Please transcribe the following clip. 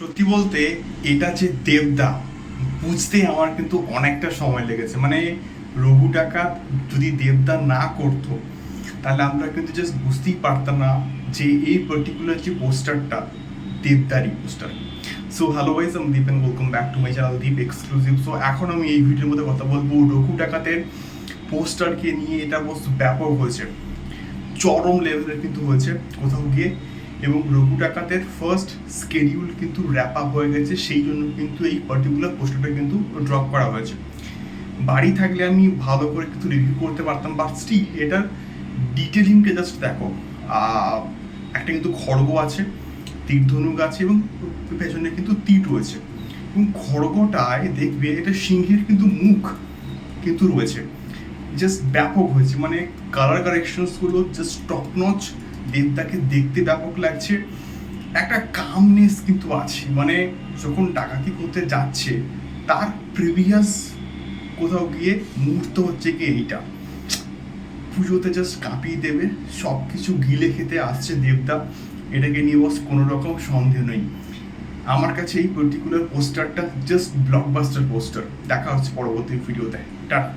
সত্যি বলতে, এটা যে দেবদা, বুঝতে আমার কিন্তু অনেকটা সময় লেগেছে। মানে রঘু ডাকাত যদি দেবদা না করতো, তাহলে আমরা কিন্তু জাস্ট বুঝতেই পারতাম না যে এই পার্টিকুলার যে পোস্টারটা দেবদারই পোস্টার সো হ্যালো গাইজ আমি Deep and welcome back to my channel Deep exclusive so এখন আমি এই ভিডিওর মধ্যে কথা বলব রঘু ডাকাতের পোস্টারকে নিয়ে, এটা বস্তু ব্যাপক হয়েছে। চরম লেভেলের কিন্তু হয়েছে কোথাও গিয়ে। এবং রঘু ডাকাতের ফার্স্ট স্কেডিউল কিন্তু র্যাপ আপ হয়ে গেছে, সেই জন্য কিন্তু এই পার্টিকুলার পোস্টারটা কিন্তু ড্রপ করা হয়েছে। বাড়ি থাকলে আমি ভালো করে কিন্তু রিভিউ করতে পারতাম বাট স্টিল এটার ডিটেলিংকে জাস্ট দেখো একটা কিন্তু খড়গ আছে, তীরধনুক আছে এবং পেছনে কিন্তু তীর রয়েছে। এবং খড়গটায় দেখবে এটা সিংহের কিন্তু মুখ কিন্তু রয়েছে জাস্ট ব্যাপক হয়েছে মানে কালার কারেকশনসগুলো জাস্ট টপ নচ দেবদাকে দেখতে ব্যাপক লাগছে। একটা কামনেস কিন্তু আছে। মানে যখন ডাকাতি করতে যাচ্ছে, তার প্রিভিয়াস কোথাও গিয়ে মুহূর্ত হচ্ছে কি এইটা। পুজোতে জাস্ট কাঁপিয়ে দেবে সব কিছু গিলে খেতে আসছে দেবদা এটাকে নিয়ে বস কোনো রকম সন্দেহ নেই। আমার কাছে এই পার্টিকুলার পোস্টারটা জাস্ট ব্লকবাস্টার পোস্টার দেখা হচ্ছে পরবর্তী ভিডিওতে টাটা।